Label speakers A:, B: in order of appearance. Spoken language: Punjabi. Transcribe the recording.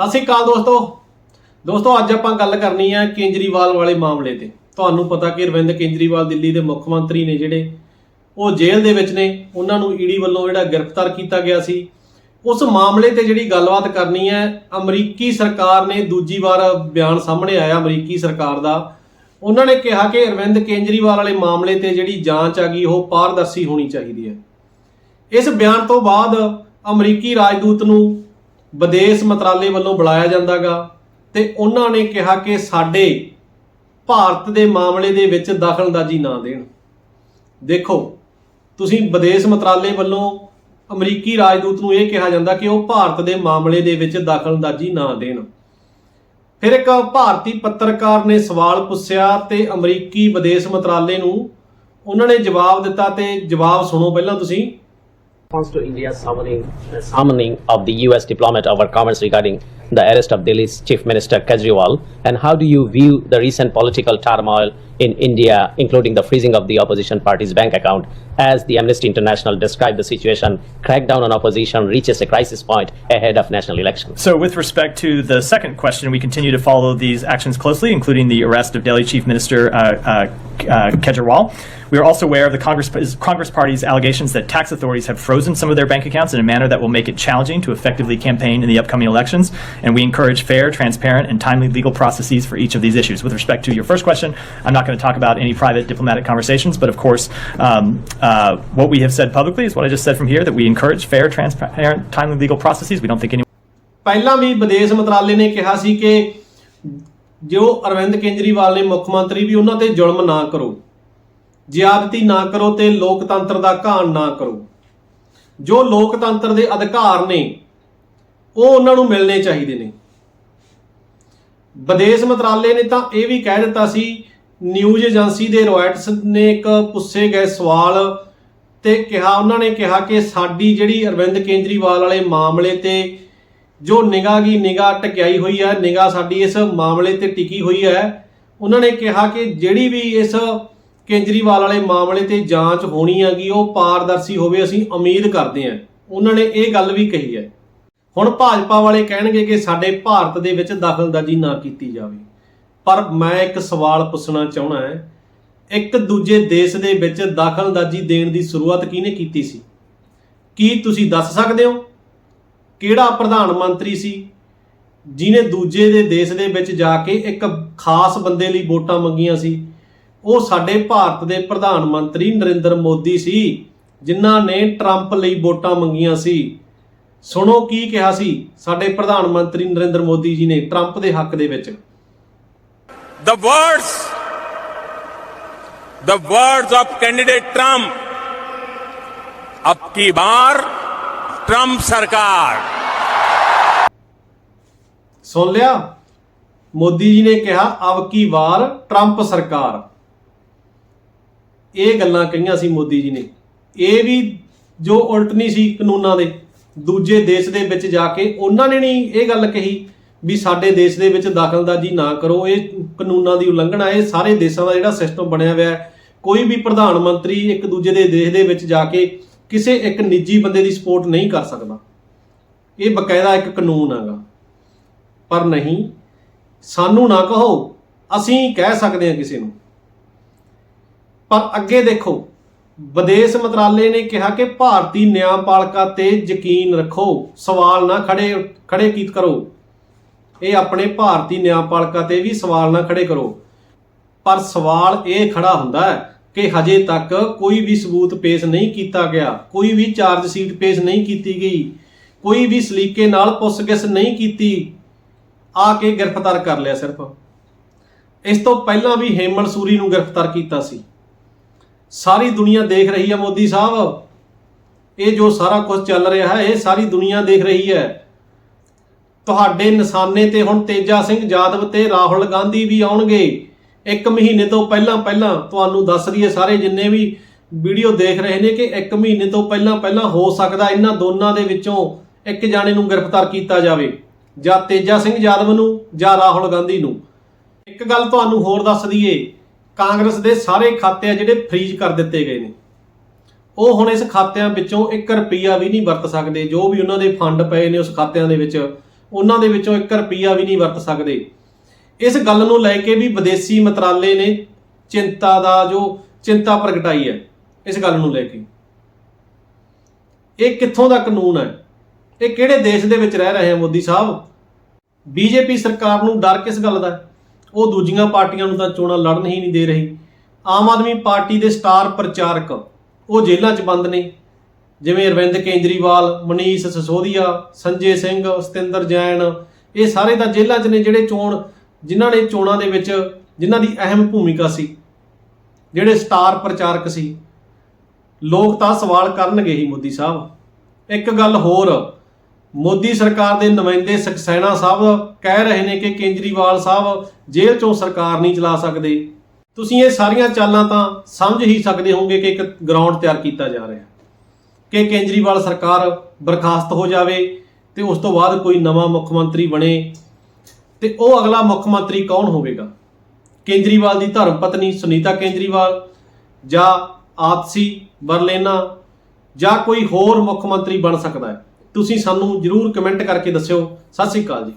A: ਸਤਿ ਸ਼੍ਰੀ ਅਕਾਲ ਦੋਸਤੋ। ਦੋਸਤੋ, ਅੱਜ ਆਪਾਂ ਗੱਲ ਕਰਨੀ ਹੈ ਕੇਜਰੀਵਾਲ ਵਾਲੇ ਮਾਮਲੇ ਤੇ। ਤੁਹਾਨੂੰ ਪਤਾ ਕਿ ਅਰਵਿੰਦ ਕੇਜਰੀਵਾਲ ਦਿੱਲੀ ਦੇ ਮੁੱਖ ਮੰਤਰੀ ਨੇ ਜਿਹੜੇ, ਉਹ ਜੇਲ੍ਹ ਦੇ ਵਿੱਚ ਨੇ। ਉਹਨਾਂ ਨੂੰ ਈਡੀ ਵੱਲੋਂ ਜਿਹੜਾ ਗ੍ਰਿਫਤਾਰ ਕੀਤਾ ਗਿਆ ਸੀ। ਉਸ ਮਾਮਲੇ ਤੇ ਜਿਹੜੀ ਗੱਲਬਾਤ ਕਰਨੀ ਹੈ, ਅਮਰੀਕੀ ਸਰਕਾਰ ਨੇ ਦੂਜੀ ਵਾਰ ਬਿਆਨ ਸਾਹਮਣੇ ਆਇਆ ਅਮਰੀਕੀ ਸਰਕਾਰ ਦਾ। ਉਹਨਾਂ ਨੇ ਕਿਹਾ ਕਿ ਅਰਵਿੰਦ ਕੇਜਰੀਵਾਲ ਵਾਲੇ ਮਾਮਲੇ ਤੇ ਜਿਹੜੀ ਜਾਂਚ ਆ ਗਈ, ਉਹ ਪਾਰਦਰਸ਼ੀ ਹੋਣੀ ਚਾਹੀਦੀ ਹੈ। ਇਸ ਬਿਆਨ ਤੋਂ ਬਾਅਦ ਅਮਰੀਕੀ ਰਾਜਦੂਤ ਨੂੰ ਵਿਦੇਸ਼ ਮੰਤਰਾਲੇ ਵੱਲੋਂ ਬੁਲਾਇਆ ਜਾਂਦਾਗਾ ਤੇ ਉਹਨਾਂ ਨੇ ਕਿਹਾ ਕਿ ਸਾਡੇ ਭਾਰਤ ਦੇ ਮਾਮਲੇ ਦੇ ਵਿੱਚ ਦਖਲਅੰਦਾਜ਼ੀ ਨਾ ਦੇਣ। ਦੇਖੋ, ਤੁਸੀਂ ਵਿਦੇਸ਼ ਮੰਤਰਾਲੇ ਵੱਲੋਂ ਅਮਰੀਕੀ ਰਾਜਦੂਤ ਨੂੰ ਇਹ ਕਿਹਾ ਜਾਂਦਾ ਕਿ ਉਹ ਭਾਰਤ ਦੇ ਮਾਮਲੇ ਦੇ ਵਿੱਚ ਦਖਲਅੰਦਾਜ਼ੀ ਨਾ ਦੇਣ। ਫਿਰ ਇੱਕ ਭਾਰਤੀ ਪੱਤਰਕਾਰ ਨੇ ਸਵਾਲ ਪੁੱਛਿਆ ਤੇ ਅਮਰੀਕੀ ਵਿਦੇਸ਼ ਮੰਤਰਾਲੇ ਨੂੰ ਉਹਨਾਂ ਨੇ ਜਵਾਬ ਦਿੱਤਾ ਤੇ ਜਵਾਬ ਸੁਣੋ ਪਹਿਲਾਂ ਤੁਸੀਂ।
B: Response to India's summoning, summoning of the US diplomat over comments regarding the arrest of Delhi's Chief Minister Kejriwal? And how do you view the recent political turmoil in India, including the freezing of the opposition party's bank account? As the Amnesty International described the situation, crackdown on opposition reaches a crisis point ahead of national elections.
C: So, with respect to the second question, we continue to follow these actions closely, including the arrest of Delhi Chief Minister uh, uh, uh, Kejriwal. We are also aware of the Congress, Congress Party's allegations that tax authorities have frozen some of their bank accounts in a manner that will make it challenging to effectively campaign in the upcoming elections. And we encourage fair, transparent, and timely legal processes for each of these issues. With respect to your first question, I'm not going to talk about any private diplomatic conversations, but of course, um, uh, what we have said publicly is what I just said from here that we encourage fair, transparent, timely legal processes. We don't think any
A: ਪਹਿਲਾਂ ਵੀ ਵਿਦੇਸ਼ ਮੰਤਰਾਲੇ ਨੇ ਕਿਹਾ ਸੀ ਕਿ ਜੋ ਅਰਵਿੰਦ ਕੇਜਰੀਵਾਲ ਨੇ ਮੁੱਖ ਮੰਤਰੀ ਵੀ ਉਹਨਾਂ ਤੇ ਜ਼ੁਲਮ ਨਾ ਕਰੋ ਜ਼ਿਆਦਤੀ ਨਾ ਕਰੋ ਤੇ ਲੋਕਤੰਤਰ ਦਾ ਘਾਣ ਨਾ ਕਰੋ ਜੋ ਲੋਕਤੰਤਰ ਦੇ ਅਧਿਕਾਰ ਨੇ ਉਹ ਉਹਨਾਂ ਨੂੰ ਮਿਲਣੇ ਚਾਹੀਦੇ ਨੇ ਵਿਦੇਸ਼ ਮੰਤਰਾਲੇ ਨੇ ਤਾਂ ਇਹ ਵੀ ਕਹਿ ਦਿੱਤਾ ਸੀ ਨਿਊਜ਼ ਏਜੰਸੀ ਦੇ ਰੋਇਟਸ ਨੇ ਇੱਕ ਪੁੱਛੇ ਗਏ ਸਵਾਲ ਤੇ ਕਿਹਾ, ਉਹਨਾਂ ਨੇ ਕਿਹਾ ਕਿ ਸਾਡੀ ਜਿਹੜੀ ਅਰਵਿੰਦ ਕੇਜਰੀਵਾਲ ਵਾਲੇ ਮਾਮਲੇ ਤੇ ਜੋ ਨਿਗਾਹ ਕੀ ਨਿਗਾਹ ਟਕਿਆਈ ਹੋਈ ਹੈ, ਨਿਗਾਹ ਸਾਡੀ ਇਸ ਮਾਮਲੇ ਤੇ ਟਿਕੀ ਹੋਈ ਹੈ, ਉਹਨਾਂ ਨੇ ਕਿਹਾ ਕਿ ਜਿਹੜੀ ਵੀ ਇਸ ਕੇਜਰੀਵਾਲ ਵਾਲੇ ਮਾਮਲੇ ਤੇ ਜਾਂਚ ਹੋਣੀ ਹੈਗੀ, ਉਹ ਪਾਰਦਰਸ਼ੀ ਹੋਵੇ, ਅਸੀਂ ਉਮੀਦ ਕਰਦੇ ਹਾਂ। ਉਹਨਾਂ ਨੇ ਇਹ ਗੱਲ ਵੀ ਕਹੀ ਹੈ। ਹੁਣ ਭਾਜਪਾ ਵਾਲੇ ਕਹਿਣਗੇ ਕਿ ਸਾਡੇ ਭਾਰਤ ਦੇ ਵਿੱਚ ਦਖਲਅੰਦਾਜ਼ੀ ਨਾ ਕੀਤੀ ਜਾਵੇ। ਪਰ ਮੈਂ ਇੱਕ ਸਵਾਲ ਪੁੱਛਣਾ ਚਾਹਣਾ ਹੈ। ਇੱਕ ਦੂਜੇ ਦੇਸ਼ ਦੇ ਵਿੱਚ ਦਖਲਅੰਦਾਜ਼ੀ ਦੇਣ ਦੀ ਸ਼ੁਰੂਆਤ ਕਿਹਨੇ ਕੀਤੀ ਸੀ? ਕੀ ਤੁਸੀਂ ਦੱਸ ਸਕਦੇ ਹੋ? ਕਿਹੜਾ ਪ੍ਰਧਾਨ ਮੰਤਰੀ ਸੀ ਜਿਨੇ ਦੂਜੇ ਦੇ ਦੇਸ਼ ਦੇ ਵਿੱਚ ਜਾ ਕੇ ਇੱਕ ਖਾਸ ਬੰਦੇ ਲਈ ਵੋਟਾਂ ਮੰਗੀਆਂ ਸੀ? ਉਹ ਸਾਡੇ ਭਾਰਤ ਦੇ ਪ੍ਰਧਾਨ ਮੰਤਰੀ ਨਰਿੰਦਰ ਮੋਦੀ ਸੀ, ਜਿਨ੍ਹਾਂ ਨੇ ਟਰੰਪ ਲਈ ਵੋਟਾਂ ਮੰਗੀਆਂ ਸੀ। ਸੁਣੋ ਕੀ ਕਿਹਾ ਸੀ ਸਾਡੇ ਪ੍ਰਧਾਨ ਮੰਤਰੀ ਨਰਿੰਦਰ ਮੋਦੀ ਜੀ ਨੇ ਟਰੰਪ ਦੇ ਹੱਕ ਦੇ ਵਿੱਚ।
D: the words the words of candidate trump अब की बार ट्रंप सरकार
A: ਸੁਣ ਲਿਆ ਮੋਦੀ ਜੀ ਨੇ ਕਿਹਾ ਅਬ ਕੀ ਵਾਰ ਟਰੰਪ ਸਰਕਾਰ ਇਹ ਗੱਲਾਂ ਕਹੀਆਂ ਸੀ ਮੋਦੀ ਜੀ ਨੇ ਇਹ ਵੀ ਜੋ ਉਲਟ ਨਹੀਂ ਸੀ ਕਾਨੂੰਨਾਂ ਦੇ ਦੂਜੇ ਦੇਸ਼ ਦੇ ਵਿੱਚ ਜਾ ਕੇ ਉਹਨਾਂ ਨੇ ਨਹੀਂ ਇਹ ਗੱਲ ਕਹੀ ਵੀ ਸਾਡੇ ਦੇਸ਼ ਦੇ ਵਿੱਚ ਦਖਲਅੰਦਾਜ਼ੀ ਨਾ ਕਰੋ, ਇਹ ਕਾਨੂੰਨਾਂ ਦੀ ਉਲੰਘਣਾ ਹੈ, ਇਹ ਸਾਰੇ ਦੇਸ਼ਾਂ ਦਾ ਜਿਹੜਾ ਸਿਸਟਮ ਬਣਿਆ ਹੋਇਆ ਹੈ। ਕੋਈ ਵੀ ਪ੍ਰਧਾਨ ਮੰਤਰੀ ਇੱਕ ਦੂਜੇ ਦੇ ਦੇਸ਼ ਦੇ ਵਿੱਚ ਜਾ ਕੇ ਕਿਸੇ ਇੱਕ ਨਿੱਜੀ ਬੰਦੇ ਦੀ ਸਪੋਰਟ ਨਹੀਂ ਕਰ ਸਕਦਾ। ਇਹ ਬਕਾਇਦਾ ਇੱਕ ਕਾਨੂੰਨ ਹੈਗਾ। ਪਰ ਨਹੀਂ, ਸਾਨੂੰ ਨਾ ਕਹੋ, ਅਸੀਂ ਕਹਿ ਸਕਦੇ ਹਾਂ ਕਿਸੇ ਨੂੰ। ਪਰ ਅੱਗੇ ਦੇਖੋ, ਵਿਦੇਸ਼ ਮੰਤਰਾਲੇ ਨੇ ਕਿਹਾ ਕਿ ਭਾਰਤੀ ਨਿਆਂਪਾਲਿਕਾ ਤੇ ਯਕੀਨ ਰੱਖੋ, ਸਵਾਲ ਨਾ ਖੜੇ ਖੜੇ ਕੀਤ ਕਰੋ। ਇਹ ਆਪਣੇ ਭਾਰਤੀ ਨਿਆਂਪਾਲਿਕਾ ਤੇ ਵੀ ਸਵਾਲ ਨਾ ਖੜੇ ਕਰੋ। ਪਰ ਸਵਾਲ ਇਹ ਖੜਾ ਹੁੰਦਾ ਹੈ ਕਿ ਹਜੇ ਤੱਕ ਕੋਈ ਵੀ ਸਬੂਤ ਪੇਸ਼ ਨਹੀਂ ਕੀਤਾ ਗਿਆ, ਕੋਈ ਵੀ ਚਾਰਜ ਸ਼ੀਟ ਪੇਸ਼ ਨਹੀਂ ਕੀਤੀ ਗਈ, ਕੋਈ ਵੀ ਸਲੀਕੇ ਨਾਲ ਪੁੱਛਗਿੱਛ ਨਹੀਂ ਕੀਤੀ, ਆ ਕੇ ਗ੍ਰਿਫਤਾਰ ਕਰ ਲਿਆ ਸਿਰਫ। ਇਸ ਤੋਂ ਪਹਿਲਾਂ ਵੀ ਹੇਮਲ ਸੂਰੀ ਨੂੰ ਗ੍ਰਿਫਤਾਰ ਕੀਤਾ ਸੀ। ਸਾਰੀ ਦੁਨੀਆ ਦੇਖ ਰਹੀ ਹੈ ਮੋਦੀ ਸਾਹਿਬ। ਇਹ ਜੋ ਸਾਰਾ ਕੁਝ ਚੱਲ ਰਿਹਾ ਹੈ, ਇਹ ਸਾਰੀ ਦੁਨੀਆ ਦੇਖ ਰਹੀ ਹੈ। ਤੁਹਾਡੇ ਨਿਸ਼ਾਨੇ ਤੇ ਹੁਣ ਤੇਜਾ ਸਿੰਘ ਯਾਦਵ ਤੇ ਰਾਹੁਲ ਗਾਂਧੀ ਵੀ ਆਉਣਗੇ। ਇੱਕ ਮਹੀਨੇ ਤੋਂ ਪਹਿਲਾਂ ਪਹਿਲਾਂ ਤੁਹਾਨੂੰ ਦੱਸ ਦਈਏ ਸਾਰੇ ਜਿੰਨੇ ਵੀ ਵੀਡੀਓ ਦੇਖ ਰਹੇ ਨੇ ਕਿ ਇੱਕ ਮਹੀਨੇ ਤੋਂ ਪਹਿਲਾਂ ਪਹਿਲਾਂ ਹੋ ਸਕਦਾ ਇਹਨਾਂ ਦੋਨਾਂ ਦੇ ਵਿੱਚੋਂ ਇੱਕ ਜਾਣੇ ਨੂੰ ਗ੍ਰਿਫਤਾਰ ਕੀਤਾ ਜਾਵੇ, ਜਾਂ ਤੇਜਾ ਸਿੰਘ ਯਾਦਵ ਨੂੰ, ਜਾਂ ਰਾਹੁਲ ਗਾਂਧੀ ਨੂੰ। ਇੱਕ ਗੱਲ ਤੁਹਾਨੂੰ ਹੋਰ ਦੱਸ ਦਈਏ, ਕਾਂਗਰਸ ਦੇ ਸਾਰੇ ਖਾਤੇ ਆ ਜਿਹੜੇ ਫ੍ਰੀਜ਼ ਕਰ ਦਿੱਤੇ ਗਏ ਨੇ। ਉਹ ਹੁਣ ਇਸ ਖਾਤਿਆਂ ਵਿੱਚੋਂ 1 ਰੁਪਿਆ ਵੀ ਨਹੀਂ ਵਰਤ ਸਕਦੇ, ਜੋ ਵੀ ਉਹਨਾਂ ਦੇ ਫੰਡ ਪਏ ਨੇ ਉਸ ਖਾਤਿਆਂ ਦੇ ਵਿੱਚ। ਉਹਨਾਂ ਦੇ ਵਿੱਚੋਂ 1 ਰੁਪਿਆ ਵੀ ਨਹੀਂ ਵਰਤ ਸਕਦੇ। ਇਸ ਗੱਲ ਨੂੰ ਲੈ ਕੇ ਵੀ ਵਿਦੇਸ਼ੀ ਮੰਤਰਾਲੇ ਨੇ ਚਿੰਤਾ ਦਾ ਜੋ ਚਿੰਤਾ ਪ੍ਰਗਟਾਈ ਹੈ, ਇਸ ਗੱਲ ਨੂੰ ਲੈ ਕੇ। ਇਹ ਕਿੱਥੋਂ ਦਾ ਕਾਨੂੰਨ ਹੈ? ਇਹ ਕਿਹੜੇ ਦੇਸ਼ ਦੇ ਵਿੱਚ ਰਹਿ ਰਹੇ ਆ ਮੋਦੀ ਸਾਹਿਬ? ਬੀਜੇਪੀ ਸਰਕਾਰ ਨੂੰ ਡਰ ਕਿਸ ਗੱਲ ਦਾ ਉਹ ਦੂਜੀਆਂ ਪਾਰਟੀਆਂ ਨੂੰ ਤਾਂ ਚੋਣਾਂ ਲੜਨ ਹੀ ਨਹੀਂ ਦੇ ਰਹੀ। ਆਮ ਆਦਮੀ ਪਾਰਟੀ ਦੇ ਸਟਾਰ ਪ੍ਰਚਾਰਕ ਉਹ ਜੇਲ੍ਹਾਂ 'ਚ ਬੰਦ ਨੇ। ਜਿਵੇਂ ਅਰਵਿੰਦ ਕੇਜਰੀਵਾਲ, ਮਨੀਸ਼ ਸਸੋਦੀਆ, ਸੰਜੇ ਸਿੰਘ, ਸਤਿੰਦਰ ਜੈਨ, ਇਹ ਸਾਰੇ ਤਾਂ ਜੇਲ੍ਹਾਂ 'ਚ ਨੇ ਜਿਹੜੇ ਚੋਣ, ਜਿਨ੍ਹਾਂ ਨੇ ਚੋਣਾਂ ਦੇ ਵਿੱਚ ਜਿਨ੍ਹਾਂ ਦੀ ਅਹਿਮ ਭੂਮਿਕਾ ਸੀ, ਜਿਹੜੇ ਸਟਾਰ ਪ੍ਰਚਾਰਕ ਸੀ। ਲੋਕ ਤਾਂ ਸਵਾਲ ਕਰਨਗੇ ਹੀ ਮੋਦੀ ਸਾਹਿਬ। ਇੱਕ ਗੱਲ ਹੋਰ, ਮੋਦੀ ਸਰਕਾਰ ਦੇ ਨੁਮਾਇੰਦੇ ਸਕਸੈਨਾ ਸਾਹਿਬ ਕਹਿ ਰਹੇ ਨੇ ਕਿ ਕੇਜਰੀਵਾਲ ਸਾਹਿਬ ਜੇਲ੍ਹ ਚੋਂ ਸਰਕਾਰ ਨਹੀਂ ਚਲਾ ਸਕਦੇ। ਤੁਸੀਂ ਇਹ ਸਾਰੀਆਂ ਚਾਲਾਂ ਤਾਂ ਸਮਝ ਹੀ ਸਕਦੇ ਹੋਵੋਗੇ ਕਿ ਇੱਕ ਗਰਾਊਂਡ ਤਿਆਰ ਕੀਤਾ ਜਾ ਰਿਹਾ ਹੈ। ਕਿ ਕੇਜਰੀਵਾਲ ਸਰਕਾਰ ਬਰਖਾਸਤ ਹੋ ਜਾਵੇ ਤੇ ਉਸ ਤੋਂ ਬਾਅਦ ਕੋਈ ਨਵਾਂ ਮੁੱਖ ਮੰਤਰੀ ਬਣੇ ਤੇ ਉਹ ਅਗਲਾ ਮੁੱਖ ਮੰਤਰੀ ਕੌਣ ਹੋਵੇਗਾ? ਕੇਜਰੀਵਾਲ ਦੀ ਧਰਮ ਪਤਨੀ ਸੁਨੀਤਾ ਕੇਜਰੀਵਾਲ ਜਾਂ ਆਤਸੀ ਬਰਲੇਨਾ ਜਾਂ ਕੋਈ ਹੋਰ ਮੁੱਖ ਮੰਤਰੀ ਬਣ ਸਕਦਾ ਹੈ? ਤੁਸੀਂ ਸਾਨੂੰ ਜਰੂਰ ਕਮੈਂਟ ਕਰਕੇ ਦੱਸਿਓ। ਸਤਿ ਸ੍ਰੀ ਅਕਾਲ ਜੀ।